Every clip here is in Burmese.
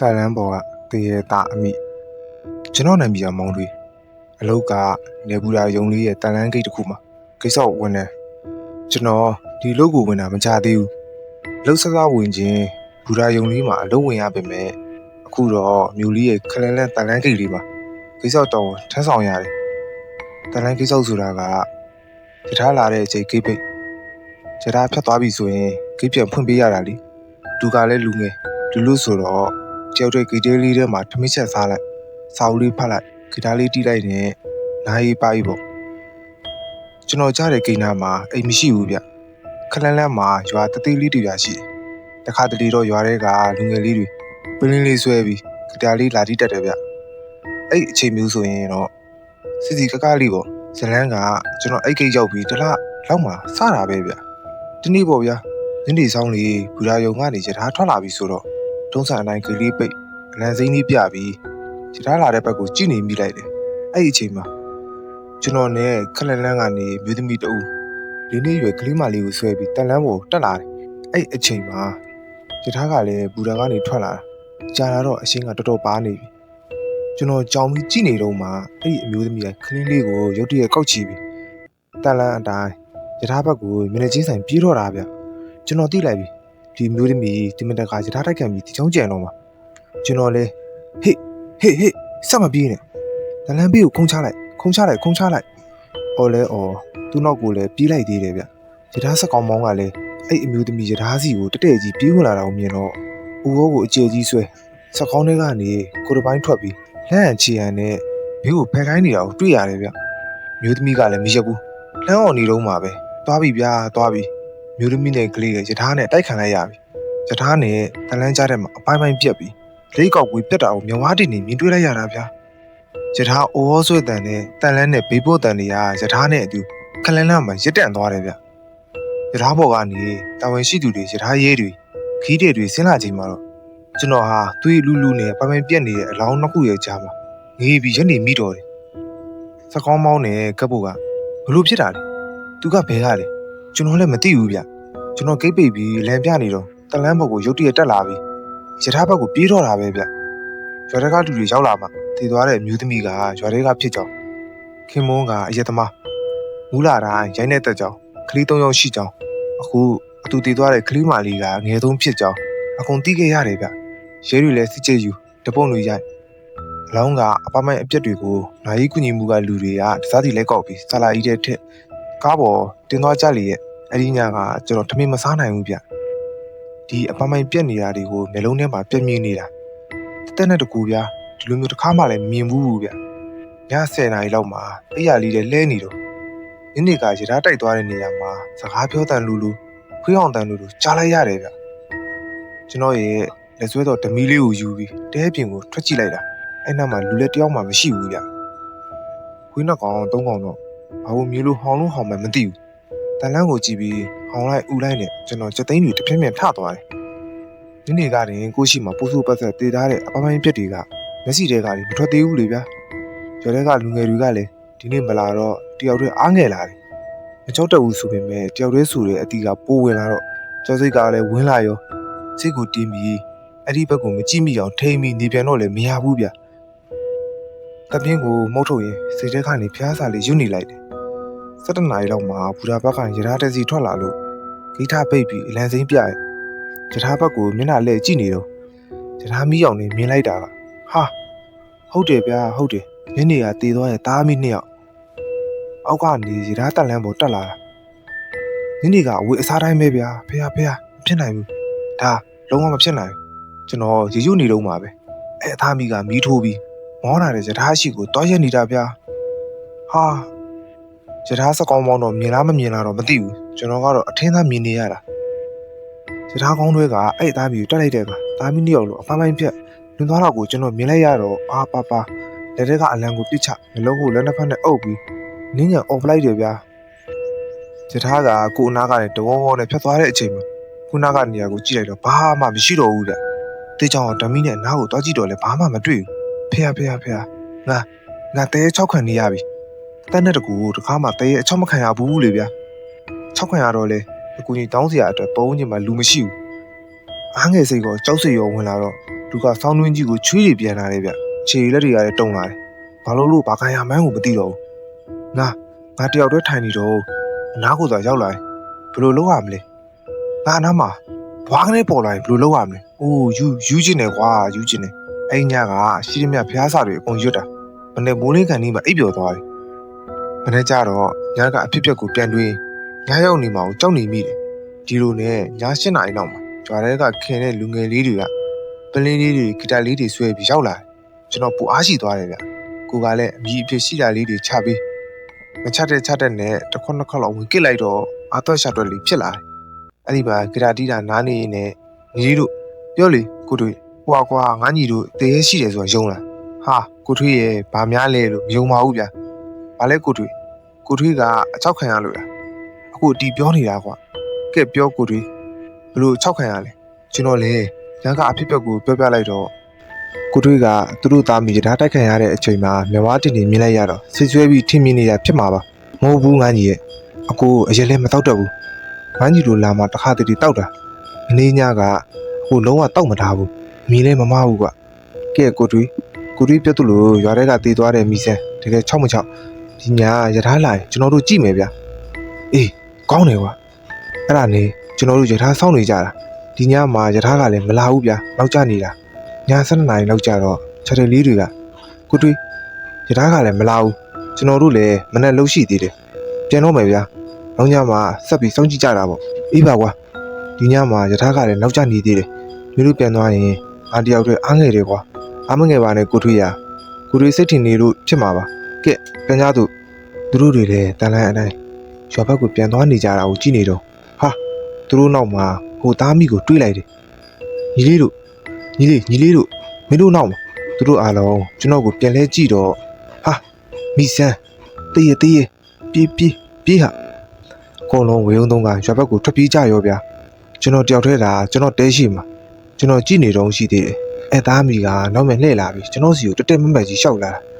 တိုင်လန်ပေါ်ကတရေတာအမိကျွန်တော်နာမည်ကမောင်တွေအလုတ်ကနေပူရာယုံလေးရဲ့တိုင်လန်ဂိတ်တစ်ခုမှာကိစ္စကိုဝင်တယ်ကျွန်တော်ဒီလုတ်ကိုဝင်တာမကြသေးဘူးလှုပ်ဆဆဝင်ခြင်းဘူရာယုံလေးမှာအလုတ်ဝင်ရပေမဲ့အခုတော့မြို့လေးရဲ့ခလန်လန်တိုင်လန်ဂိတ်လေးမှာကိစ္စတော်ထမ်းဆောင်ရတယ်တိုင်လန်ကိစ္စဆိုတာကတထားလာတဲ့အချိန်ဂိတ်ပိတ်တထားဖြတ်သွားပြီဆိုရင်ဂိတ်ပြန်ဖွင့်ပေးရတာလीသူကလည်းလူငယ်လူလို့ဆိုတော့ ကြောက်တဲ့ဂီတလေးထဲမှာထမင်းချက်စားလိုက်စာအုပ်လေးဖတ်လိုက်ဂီတလေးတီးလိုက်နဲ့နားရီပါပြီပေါ့ကျွန်တော်ကြားတဲ့ဂိမ်းနာမှာအိမ်မရှိဘူးဗျခလန်းလန်းမှာရွာတသေးလေးတူရရှိတယ်တခါတလေတော့ရွာထဲကလူငယ်လေးတွေပင်းလေးလေးဆွဲပြီးဂီတလေးလာတီးတတ်တယ်ဗျအဲ့အချိန်မျိုးဆိုရင်တော့စီစီကကလေးပေါ့ဇလန်းကကျွန်တော်အဲ့ဂိတ်ရောက်ပြီးတလားလောက်မှစတာပဲဗျဒီနေ့ပေါ့ဗျာညနေဆောင်လေးဘူရာယုံကနေရထားထွက်လာပြီဆိုတော့ တုံးစံအတိုင်းကလေးပိတ်အလံစိမ့်လေးပြပြီးခြေထားလာတဲ့ဘက်ကိုကြည့်နေမိလိုက်တယ်အဲ့ဒီအချိန်မှာကျွန်တော်နဲ့ခက်လက်လန်းကနေမြို့သမီးတအူလေးလေးရွယ်ကလေးမလေးကိုဆွဲပြီးတန်လန်းပေါ်တက်လာတယ်အဲ့အချိန်မှာခြေထားကလည်းဘူရာကနေထွက်လာတာကြာလာတော့အရှင်ကတော်တော်ပါနေပြီကျွန်တော်ကြောင်ပြီးကြည့်နေတော့မှအဲ့ဒီအမျိုးသမီးကခလင်းလေးကိုရုတ်တရက်ကောက်ချီပြီးတန်လန်းအတိုင်းခြေထားဘက်ကိုမျက်နှာချင်းဆိုင်ပြေးတော့တာဗျကျွန်တော်တိလိုက်ပြီ ဒီမျိုးသမီးဒီမတကာရထားတိုက်ခံပြီးဒီချောင်းကျန်တော့မှာကျွန်တော်လဲဟေ့ဟေ့ဟေ့စက်မပြေးနဲ့ဒလန်ဘေးကိုခုံချလိုက်ခုံချလိုက်ခုံချလိုက်အော်လဲအော်သူ့နောက်ကိုလည်းပြေးလိုက်သေးတယ်ဗျရထားစက်ကောင်မောင်းကလည်းအဲ့အမျိုးသမီးရထားစီကိုတတဲ့ကြီးပြေးဝင်လာတာကိုမြင်တော့ဦးဘောကိုအကျယ်ကြီးဆွဲစက်ကောင်းတွေကနေကိုတပိုင်းထွက်ပြီးလမ်းအချီရန်နဲ့ဘေးကိုဖယ်ခိုင်းနေတာကိုတွေ့ရတယ်ဗျမျိုးသမီးကလည်းမရက်ဘူးလမ်းအောင်နေတော့မှာပဲသွားပြီဗျာသွားပြီ မျိုးသမီးနဲ့ကလေးကရထားနဲ့တိုက်ခံလိုက်ရပြီ။ရထားနဲ့တလန်းကြားထဲမှာအပိုင်းပိုင်းပြက်ပြီးလေးကောက်ကွေးပြက်တာကိုမြဝါးတင်နေမြင်တွေ့လိုက်ရတာဗျာ။ရထားအိုဟောဆွဲတန်နဲ့တန်လန်းနဲ့ဘေးပို့တန်တွေကရထားနဲ့အတူခလန်းလန်းမှာရစ်တန့်သွားတယ်ဗျ။ရထားပေါ်ကနေတာဝန်ရှိသူတွေရထားရဲတွေခီးတဲ့တွေဆင်းလာချိန်မှာတော့ကျွန်တော်ဟာသွေးလူလူနဲ့ပိုင်းပိုင်းပြက်နေတဲ့အလောင်းနှစ်ခုရဲ့ကြားမှာငေးပြီးရက်နေမိတော့တယ်။စကောင်းမောင်းနဲ့ကပ်ဖို့ကဘလို့ဖြစ်တာလဲ။သူကဘဲကလဲ။ ကျွန်တော်လည်းမသိဘူးဗျကျွန်တော်ဂိတ်ပိတ်ပြီးလမ်းပြနေတော့တလန်းဘက်ကိုရုတ်တရက်တက်လာပြီးရထားဘက်ကိုပြေးတော့တာပဲဗျရွာထဲကလူတွေရောက်လာမှတည်သွားတဲ့အမျိုးသမီးကရွာထဲကဖြစ်ကြောင်းခင်မွန်းကအရက်သမားမူလာတိုင်းရိုင်းတဲ့တက်ကြောင်းကလေး၃ယောက်ရှိကြောင်းအခုအတူတည်သွားတဲ့ကလေးမလေးကငယ်ဆုံးဖြစ်ကြောင်းအကုန်သိခဲ့ရတယ်ဗျရဲတွေလည်းစစ်ကြည့်ယူတပုံတွေရိုက်အလောင်းကအပမိုင်းအပြက်တွေကိုနိုင်ရီကူညီမှုကလူတွေကတစားစီလဲကောက်ပြီးဆလာကြီးတဲ့ထက် ကားပေါ်တင်သွားကြလေရဲ့အဲ့ဒီညကကျွန်တော်ထမင်းမစားနိုင်ဘူးဗျဒီအပမိုင်းပြက်နေတာတွေကိုမျိုးလုံးထဲမှာပြက်မြင်နေတာတက်တဲ့တကူဗျာဒီလိုမျိုးတစ်ခါမှလည်းမြင်ဘူးဘူးဗျည10နာရီလောက်မှာအဲ့ရလေးလည်းလဲနေတော့ညနေကရထားတိုက်သွားတဲ့နေရာမှာစကားပြောတန်လူလူခွေးအောင်တန်လူလူကြားလိုက်ရတယ်ဗျကျွန်တော်ရဲ့လက်ဆွဲတော်ဓမီလေးကိုယူပြီးတဲပြင်ကိုထွက်ကြည့်လိုက်တာအဲ့နောက်မှာလူလည်းတယောက်မှမရှိဘူးဗျခွေးနှစ်ကောင်သုံးကောင်တော့ ဘာလို့မြေလို့ဟောင်းလို့ဟောင်းမှမသိဘူးတန်လန်းကိုကြည့်ပြီးဟောင်းလိုက်ဥလိုက်နဲ့ကျွန်တော်စက်သိန်းတွေတစ်ဖြည်းဖြည်းထသွားတယ်ဒီနေ့ကတင်ကိုရှိမှာပူဆူပတ်သက်တည်ထားတဲ့အပပိုင်းပြက်တွေကမျက်စိတွေကလည်းမထွက်သေးဘူးလေဗျာကျော်တဲ့ကလူငယ်တွေကလည်းဒီနေ့မလာတော့တယောက်တည်းအားငယ်လာတယ်မကြောက်တတ်ဘူးဆိုပေမဲ့တယောက်တည်းဆိုတဲ့အတီးကပိုးဝင်လာတော့ကျော်စိတ်ကလည်းဝင်းလာရောစိတ်ကိုတင်းပြီးအဲ့ဒီဘက်ကိုမကြည့်မိအောင်ထိမ့်ပြီးနေပြန်တော့လည်းမရဘူးဗျတပြင်းကိုမှုတ်ထုတ်ရင်စိတ်ထဲကနေဖျားစာလေးယွတ်နေလိုက်တယ် ၁၇နာရီလောက်မှာဘူရာဘက်ကရထားတက်စီထွက်လာလို့ဂိထားပိတ်ပြီးအလံစိမ်းပြရဲ့ရထားဘက်ကိုမျက်နှာလဲကြည့်နေတော့ရထားမီးအောင်နေမြင်လိုက်တာကဟာဟုတ်တယ်ဗျာဟုတ်တယ်ညနေကတေသွားရဲ့တားမီနှစ်ယောက်အောက်ကနေရထားတက်လန်းပေါ်တက်လာတာညနေကအဝေးအစားတိုင်းပဲဗျာဖေဟာဖေဟာမဖြစ်နိုင်ဘူးဒါလုံးဝမဖြစ်နိုင်ဘူးကျွန်တော်ရေရွနေတော့မှာပဲအဲအသားမီးကမီးထိုးပြီးမောလာတဲ့ရထားရှိကိုတွားရက်နေတာဗျာဟာ ရထားစကောင်းပေါင်းတော့မြင်လားမမြင်လားတော့မသိဘူးကျွန်တော်ကတော့အထင်းသားမြင်နေရတာရထားကောင်းတွေကအဲ့အသားမျိုးတက်လိုက်တဲ့ကသားမီးနှစ်ယောက်လို့အပန်းပိုင်းပြက်လွန်သွားတော့ကိုကျွန်တော်မြင်လိုက်ရတော့အာပါပါလက်ထက်ကအလံကိုပြစ်ချနှလုံးကိုလက်နှစ်ဖက်နဲ့အုပ်ပြီးနင်းညာအော်ဖလိုက်တယ်ဗျာရထားကကိုအနာကနေတဝေါဝေါနဲ့ဖြတ်သွားတဲ့အချိန်မှာခုနကနေရာကိုကြည့်လိုက်တော့ဘာမှမရှိတော့ဘူးဗျတေးချောင်းကဓမီနဲ့နားကိုတွားကြည့်တော့လဲဘာမှမတွေ့ဘူးဖေဟာဖေဟာဖေဟာငါငါတဲ6ခွန်နေရပြီ တန်းတဲ့တကူကိုတခါမှတဲရဲ့အချောက်မခံရဘူးလေဗျာ၆ခွန်ရတော့လေအကူကြီးတောင်းစရာအတွက်ပုံးကြီးမှာလူမရှိဘူးအားငယ်စိတ်ကောကြောက်စိတ်ရောဝင်လာတော့ဒလူကဆောင်းတွင်းကြီးကိုချွေးတွေပြန်လာတယ်ဗျခြေလက်တွေကလည်းတုံလာတယ်ဘာလို့လို့ဘာခံရမှန်းကိုမသိတော့ဘူးငါငါတယောက်တည်းထိုင်နေတော့အနားကိုသာရောက်လာတယ်ဘယ်လိုလုပ်ရမလဲငါအနားမှာဘွားကနေပေါ်လာရင်ဘယ်လိုလုပ်ရမလဲအိုးယူယူကျင်တယ်ကွာယူကျင်တယ်အဲ့ညကရှိသမျှဖျားစာတွေအကုန်ရွတ်တာမနေ့မိုးလင်းကန်ကြီးမှာအိပ်ပျော်သွားတယ် မနေ့ကျတော့ညကအဖြစ်အပျက်ကိုပြန်တွေးညရောက်နေမှာကိုကြောက်နေမိတယ်ဒီလိုနဲ့ည၈နာရီလောက်မှာကြွားတဲ့ကခင်တဲ့လူငယ်လေးတွေကပလင်းလေးတွေဂီတလေးတွေဆွဲပြီးရောက်လာတယ်ကျွန်တော်ပူအားရှိသွားတယ်ဗျကိုကလည်းအမြည်အဖြစ်ရှိတာလေးတွေချပြီးမချတဲ့ချတဲ့နဲ့တစ်ခွန်းတစ်ခွန်းလောက်ဝင်ကစ်လိုက်တော့အာသွက်ရှာတွက်လေးဖြစ်လာတယ်အဲ့ဒီမှာဂီတာတီးတာနားနေရင်နဲ့ညီတို့ပြောလေကိုတို့ဟွာကွာငါညီတို့တရေရှိတယ်ဆိုတာယုံလားဟာကိုထွေးရဲ့ဗာများလဲလို့မယုံပါဘူးဗျ ဘာလဲကိုထွေးကိုထွေးကအချောက်ခံရလို့လားအခုအတီပြောနေတာကွာကဲပြောကိုထွေးဘလို့ချောက်ခံရလဲကျွန်တော်လေရန်ကအဖြစ်အပျက်ကိုပြောပြလိုက်တော့ကိုထွေးကသူတို့သားမိရထားတိုက်ခံရတဲ့အချိန်မှာမြဝတင်နေမြင်လိုက်ရတော့ဆစ်ဆွဲပြီးထင်မြင်နေတာဖြစ်မှာပါမဟုတ်ဘူးငန်းကြီးရဲ့အကိုအရင်လည်းမတော့တတ်ဘူးငန်းကြီးတို့လာမှတစ်ခါတည်းတောက်တာမင်းညကဟိုလုံးဝတောက်မထားဘူးမီလည်းမမဘူးကွကဲကိုထွေးကိုထွေးပြတ်သူလို့ရွာထဲကတည်သွားတဲ့မိစံတကယ်ချောက်မချောက် ဒီညာရထားလာရင်ကျွန်တော်တို့ကြည့်မယ်ဗျအေးကောင်းတယ်ကွာအဲ့ဒါနဲ့ကျွန်တော်တို့ရထားစောင့်နေကြတာဒီညမှာယထာကလည်းမလာဘူးဗျာနောက်ကျနေတာည7နာရီလောက်ကျတော့ချက်တယ်လေးတွေကကိုတွေးယထာကလည်းမလာဘူးကျွန်တော်တို့လည်းမနဲ့လှုပ်ရှိသေးတယ်ပြန်တော့မယ်ဗျာနောက်ညမှာဆက်ပြီးစောင့်ကြည့်ကြတာပေါ့အေးပါကွာဒီညမှာယထာကလည်းနောက်ကျနေသေးတယ်မျိုးတို့ပြန်သွားရင်အားတယောက်တည်းအားငယ်တယ်ကွာအားမငယ်ပါနဲ့ကိုထွေးရကိုထွေးစိတ်ထင်နေလို့ဖြစ်မှာပါ ကဲပြန်ကြသူသူတို့တွေလည်းတန်လန်းအတိုင်းရွာဘက်ကိုပြန်သွားနေကြတာကိုကြည့်နေတော့ဟာသူတို့နောက်မှာဟိုသားမိကိုတွေးလိုက်တယ်ညီလေးတို့ညီလေးညီလေးတို့မင်းတို့နောက်မှာသူတို့အားလုံးကျွန်တော်ကိုပြန်လဲကြည့်တော့ဟာမိဆန်းတည့်ရတည့်ရပြေးပြေးပြေးဟာအကုန်လုံးဝေယုံသုံးကရွာဘက်ကိုထွက်ပြေးကြရောဗျာကျွန်တော်တယောက်တည်းသာကျွန်တော်တဲရှိမှာကျွန်တော်ကြည့်နေတော့ရှိသေးတယ်အဲသားမိကနောက်မဲ့လှည့်လာပြီကျွန်တော်စီကိုတက်တက်မတ်မတ်ကြီးရှောက်လာတာ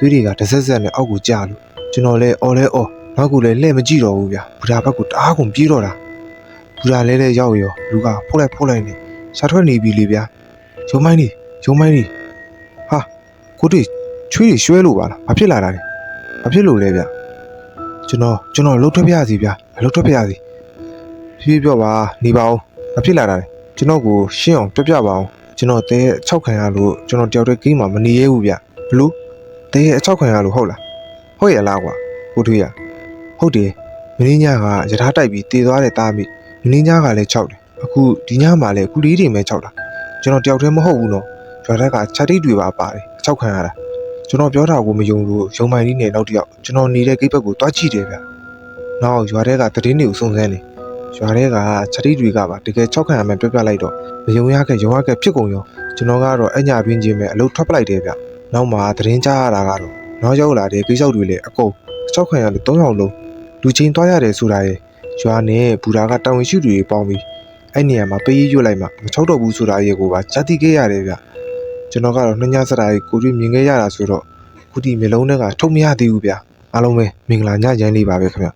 သွေးတွေကတစ်ဆက်ဆက်နဲ့အောက်ကိုကျလို့ကျွန်တော်လဲအော်လဲအော်နောက်ကလည်းလှည့်မကြည့်တော့ဘူးဗျာဘူဒါဘက်ကိုတအားကုန်ပြေးတော့တာဘူရာလဲလဲရောက်ရောလူကဖုတ်လိုက်ဖုတ်လိုက်နေရှာထွက်နေပြီလေဗျာရုံမိုင်းနေရုံမိုင်းနေဟာကိုတွေ့ချွေးတွေရွှဲလို့ပါလားဘာဖြစ်လာတာလဲဘာဖြစ်လို့လဲဗျကျွန်တော်ကျွန်တော်လှုပ်ထွက်ပြရစီဗျာလှုပ်ထွက်ပြရစီဖြည်းဖြည်းပြောပါနေပါဦးဘာဖြစ်လာတာလဲကျွန်တော်ကိုရှင်းအောင်ပြပြပါအောင်ကျွန်တော်တဲ၆ခံရလို့ကျွန်တော်တယောက်တည်းကိန်းမှာမနေရဘူးဗျဘလို့ တဲအ၆ခံရလို့ဟုတ်လားဟုတ်ရလားကွာကိုတွေ့ရဟုတ်တယ်မင်းညကယထာတိုက်ပြီးတည်သွားတဲ့တားမိမင်းကြီးကလည်း၆တယ်အခုဒီညမှာလည်းအခုလေးတွေပဲ၆တာကျွန်တော်တယောက်တည်းမဟုတ်ဘူးနော်ရွာထက်ကခြာတိတ်တွေပါပါတယ်အ၆ခံရတာကျွန်တော်ပြောတာကိုမယုံလို့ရုံမိုင်းလေးနဲ့နောက်တစ်ယောက်ကျွန်တော်နေတဲ့ဂိတ်ဘက်ကိုတွားကြည့်တယ်ဗျနောက်ရွာထက်ကတည်င်းတွေကိုစုံစမ်းနေရွာထက်ကခြာတိတ်တွေကပါတကယ်၆ခံရမှပြောပြလိုက်တော့မယုံရခဲ့ရုံရခဲ့ဖြစ်ကုန်ရောကျွန်တော်ကတော့အညာပြင်းချင်းပဲအလုပ်ထွက်ပလိုက်တယ်ဗျ နောက်မှာတည်င်းကြားရတာကတော့နောက်ရောက်လာတဲ့ကိစ္စတွေလည်းအကုန်၆ခံရလို့၃ယောက်လုံးလူချင်းတွားရတယ်ဆိုတာရဲ့ရွာနဲ့ဘူရာကတောင်ဝင်ရှိသူတွေပေါင်းပြီးအဲ့နေရာမှာပေးရရွတ်လိုက်မှမချောက်တော့ဘူးဆိုတာရေကိုပါကြားသိခဲ့ရတယ်ဗျကျွန်တော်ကတော့နှညစတာကြီးကိုတွေ့မြင်ခဲ့ရတာဆိုတော့ခုဒီမျိုးလုံးတွေကထုတ်မရသေးဘူးဗျအားလုံးပဲမင်္ဂလာညရမ်းလေးပါပဲခင်ဗျ